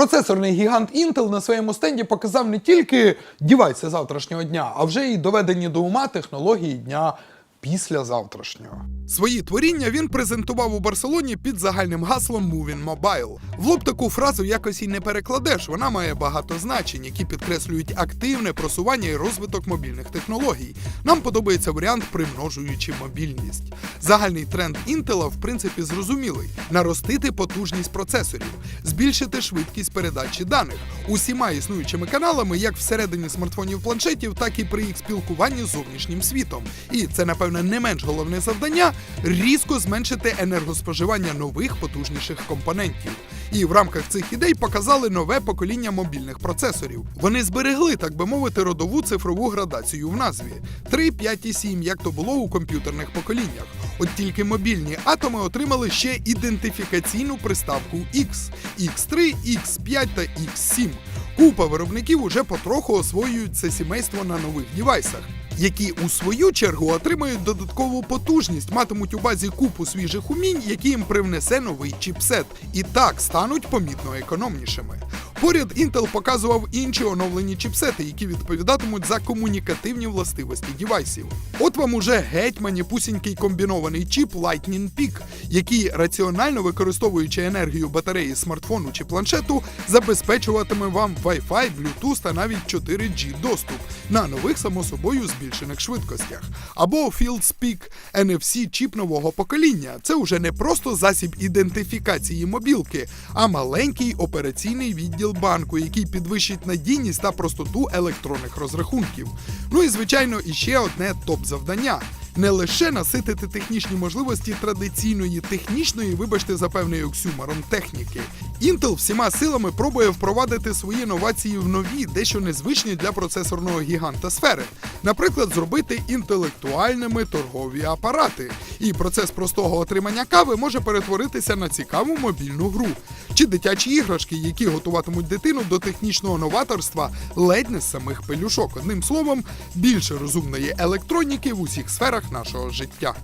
Процесорний гігант Intel на своєму стенді показав не тільки дівайси завтрашнього дня, а вже й доведені до ума технології дня післязавтрашнього. Свої творіння він презентував у Барселоні під загальним гаслом Moving Mobile. В лоб таку фразу якось і не перекладеш. Вона має багато значень, які підкреслюють активне просування і розвиток мобільних технологій. Нам подобається варіант примножуючи мобільність. Загальний тренд Intel, в принципі, зрозумілий: наростити потужність процесорів, збільшити швидкість передачі даних усіма існуючими каналами, як всередині смартфонів планшетів, так і при їх спілкуванні з зовнішнім світом. І це, напевне, не менш головне завдання різко зменшити енергоспоживання нових потужніших компонентів. І в рамках цих ідей показали нове покоління мобільних процесорів. Вони зберегли, так би мовити, родову цифрову градацію в назві 3, 5 і 7, як то було у комп'ютерних поколіннях. От тільки мобільні атоми отримали ще ідентифікаційну приставку X, X3, X5 та X7. Купа виробників уже потроху освоюють це сімейство на нових дівайсах. Які у свою чергу отримають додаткову потужність, матимуть у базі купу свіжих умінь, які їм привнесе новий чіпсет, і так стануть помітно економнішими. Поряд Intel показував інші оновлені чіпсети, які відповідатимуть за комунікативні властивості дівайсів. От вам уже геть маніпусінький комбінований чіп Lightning Peak, який раціонально використовуючи енергію батареї смартфону чи планшету, забезпечуватиме вам Wi-Fi, Bluetooth та навіть 4G доступ на нових само собою збільшених швидкостях. Або Field Speak NFC чіп нового покоління. Це уже не просто засіб ідентифікації мобілки, а маленький операційний відділ банку, який підвищить надійність та простоту електронних розрахунків. Ну і звичайно, іще одне топ-завдання. Не лише наситити технічні можливості традиційної технічної, вибачте за певний оксюморон техніки. Intel всіма силами пробує впровадити свої новації в нові, дещо незвичні для процесорного гіганта сфери. Наприклад, зробити інтелектуальними торгові апарати. І процес простого отримання кави може перетворитися на цікаву мобільну гру. Чи дитячі іграшки, які готуватимуть дитину до технічного новаторства ледь не з самих пелюшок. Одним словом, більше розумної електроніки в усіх сферах нашого життя.